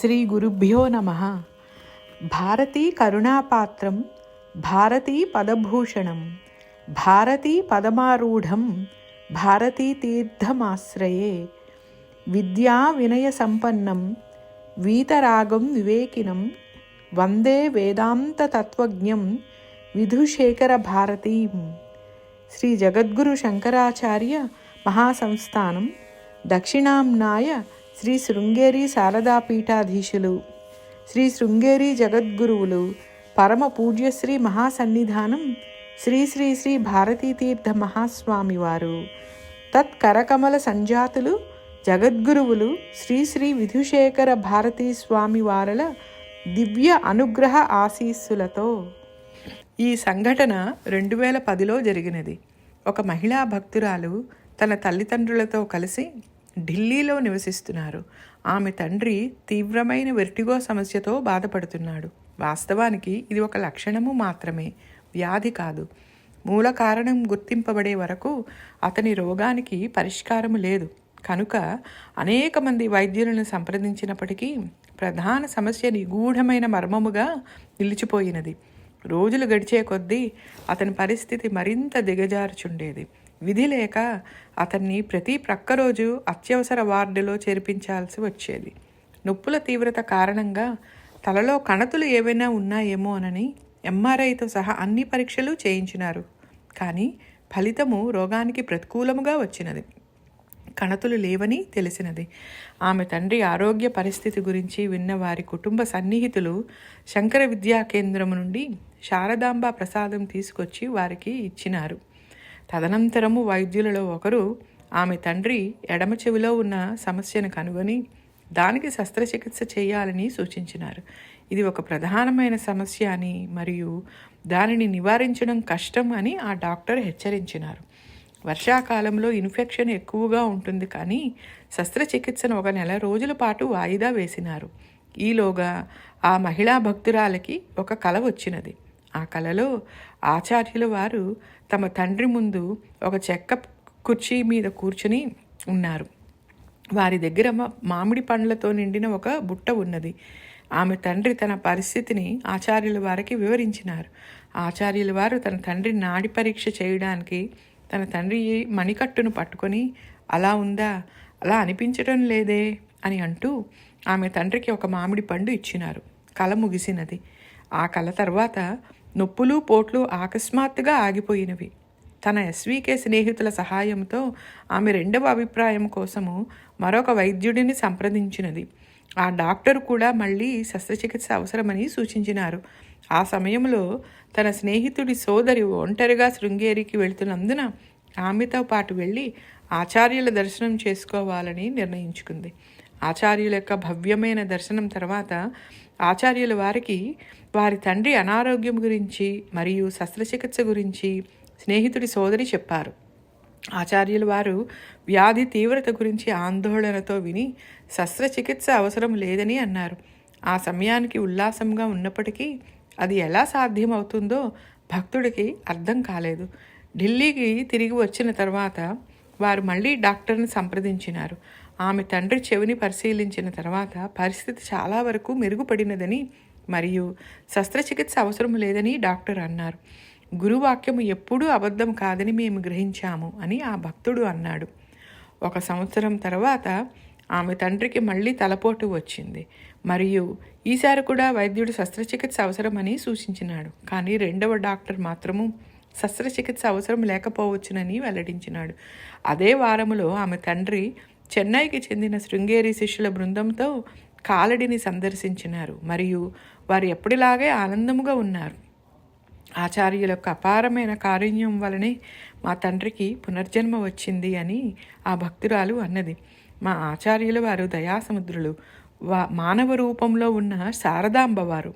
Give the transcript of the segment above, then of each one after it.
శ్రీ గురుభ్యో నమ. భారతీ కరుణాపాత్రం భారతీ పదభూషణం భారతీ పదమారూఢం భారతీ తీర్థమాశ్రయే. విద్యా వినయ సంపన్నం వీతరాగం వివేకినం వందే వేదాంత తత్వజ్ఞం విధుశేఖర భారతీం. శ్రీ జగద్గురు శంకరాచార్య మహాసంస్థానం దక్షిణాంనాయ శ్రీ శృంగేరి శారదాపీఠాధీశులు శ్రీ శృంగేరి జగద్గురువులు పరమ పూజ్యశ్రీ మహాసన్నిధానం శ్రీ శ్రీ శ్రీ భారతీతీర్థ మహాస్వామివారు తత్కరకమల సంజాతులు జగద్గురువులు శ్రీ శ్రీ విధుశేఖర భారతీ స్వామి వారల దివ్య అనుగ్రహ ఆశీస్సులతో. ఈ సంఘటన రెండు వేల పదిలో జరిగినది. ఒక మహిళా భక్తురాలు తన తల్లిదండ్రులతో కలిసి ఢిల్లీలో నివసిస్తున్నారు. ఆమె తండ్రి తీవ్రమైన వెర్టిగో సమస్యతో బాధపడుతున్నాడు. వాస్తవానికి ఇది ఒక లక్షణము మాత్రమే. వ్యాధి కాదు. మూల కారణం గుర్తింపబడే వరకు అతని రోగానికి పరిష్కారం లేదు. కనుక అనేక మంది వైద్యులను సంప్రదించినప్పటికీ ప్రధాన సమస్య నిగూఢమైన మర్మముగా నిలిచిపోయినది. రోజులు గడిచే కొద్దీ అతని పరిస్థితి మరింత దిగజారుచుండేది. విధి లేక అతన్ని ప్రతి ప్రక్క రోజు అత్యవసర వార్డులో చేర్పించాల్సి వచ్చేది. నొప్పుల తీవ్రత కారణంగా తలలో కణతులు ఏవైనా ఉన్నాయేమో అనని ఎంఆర్ఐతో సహా అన్ని పరీక్షలు చేయించినారు. కానీ ఫలితము రోగానికి ప్రతికూలముగా వచ్చినది. కణతులు లేవని తెలిసినది. ఆమె తండ్రి ఆరోగ్య పరిస్థితి గురించి విన్న వారి కుటుంబ సన్నిహితులు శంకర విద్యా కేంద్రం నుండి శారదాంబ ప్రసాదం తీసుకొచ్చి వారికి ఇచ్చినారు. తదనంతరము వైద్యులలో ఒకరు ఆమె తండ్రి ఎడమ చెవిలో ఉన్న సమస్యను కనుగొని దానికి శస్త్రచికిత్స చేయాలని సూచించినారు. ఇది ఒక ప్రధానమైన సమస్య అని మరియు దానిని నివారించడం కష్టం అని ఆ డాక్టర్ హెచ్చరించినారు. వర్షాకాలంలో ఇన్ఫెక్షన్ ఎక్కువగా ఉంటుంది కానీ శస్త్రచికిత్సను ఒక నెల రోజుల పాటు వాయిదా వేసినారు. ఈలోగా ఆ మహిళా భక్తురాలకి ఒక కల వచ్చినది. ఆ కలలో ఆచార్యుల వారు తమ తండ్రి ముందు ఒక చెక్క కుర్చీ మీద కూర్చుని ఉన్నారు. వారి దగ్గర మామిడి పండ్లతో నిండిన ఒక బుట్ట ఉన్నది. ఆమె తండ్రి తన పరిస్థితిని ఆచార్యుల వారికి వివరించినారు. ఆచార్యుల వారు తన తండ్రి నాడి పరీక్ష చేయడానికి తన తండ్రి మణికట్టును పట్టుకొని అలా ఉందా? అలా అనిపించడం లేదే? అని అంటూ ఆమె తండ్రికి ఒక మామిడి పండు ఇచ్చినారు. కల ముగిసినది. ఆ కళ తర్వాత నొప్పులు పోట్లు ఆకస్మాత్తుగా ఆగిపోయినవి. తన ఎస్వీకే స్నేహితుల సహాయంతో ఆమె రెండవ అభిప్రాయం కోసము మరొక వైద్యుడిని సంప్రదించినది. ఆ డాక్టర్ కూడా మళ్ళీ శస్త్రచికిత్స అవసరమని సూచించినారు. ఆ సమయంలో తన స్నేహితుడి సోదరి ఒంటరిగా శృంగేరికి వెళుతున్నందున ఆమెతో పాటు వెళ్ళి ఆచార్యుల దర్శనం చేసుకోవాలని నిర్ణయించుకుంది. ఆచార్యుల యొక్క భవ్యమైన దర్శనం తర్వాత ఆచార్యుల వారికి వారి తండ్రి అనారోగ్యం గురించి మరియు శస్త్రచికిత్స గురించి స్నేహితుడి సోదరి చెప్పారు. ఆచార్యుల వారు వ్యాధి తీవ్రత గురించి ఆందోళనతో విని శస్త్రచికిత్స అవసరం లేదని అన్నారు. ఆ సమయానికి ఉల్లాసంగా ఉన్నప్పటికీ అది ఎలా సాధ్యమవుతుందో భక్తుడికి అర్థం కాలేదు. ఢిల్లీకి తిరిగి వచ్చిన తర్వాత వారు మళ్ళీ డాక్టర్ని సంప్రదించినారు. ఆమె తండ్రి చెవిని పరిశీలించిన తర్వాత పరిస్థితి చాలా వరకు మెరుగుపడినదని మరియు శస్త్రచికిత్స అవసరం లేదని డాక్టర్ అన్నారు. గురువాక్యము ఎప్పుడూ అబద్ధం కాదని మేము గ్రహించాము అని ఆ భక్తుడు అన్నాడు. ఒక సంవత్సరం తర్వాత ఆమె తండ్రికి మళ్ళీ తలపోటు వచ్చింది. మరియు ఈసారి కూడా వైద్యుడు శస్త్రచికిత్స అవసరమని సూచించినాడు. కానీ రెండవ డాక్టర్ మాత్రము శస్త్రచికిత్స అవసరం లేకపోవచ్చునని వెల్లడించినాడు. అదే వారములో ఆమె తండ్రి చెన్నైకి చెందిన శృంగేరి శిష్యుల బృందంతో కాలడిని సందర్శించినారు. మరియు వారు ఎప్పటిలాగే ఆనందముగా ఉన్నారు. ఆచార్యుల యొక్క అపారమైన కారుణ్యం వలనే మా తండ్రికి పునర్జన్మ వచ్చింది అని ఆ భక్తురాలు అన్నది. మా ఆచార్యుల వారు దయాసముద్రులు. వా మానవ రూపంలో ఉన్న శారదాంబ వారు.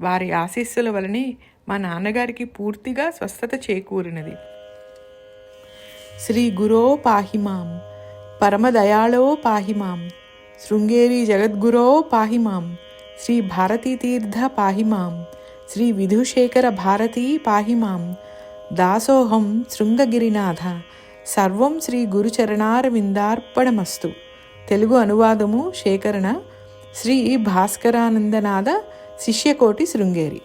వారి ఆశీస్సుల వలనే మా నాన్నగారికి పూర్తిగా స్వస్థత చేకూరినది. శ్రీ గురో పాహిమాం. పరమదయాళో పాహి మాం. శృంగేరి జగద్గురో పాహి మాం. శ్రీ భారతీతీర్థ పాహి మాం. శ్రీ విధుశేఖర భారతీ పాహి మాం. దాసోహం శృంగగిరినాథ. సర్వం శ్రీ గురుచరణారవిందార్పణమస్తు. తెలుగు అనువాదము శేఖరణ. శ్రీ భాస్కరానందనాథ శిష్యకోటి శృంగేరి.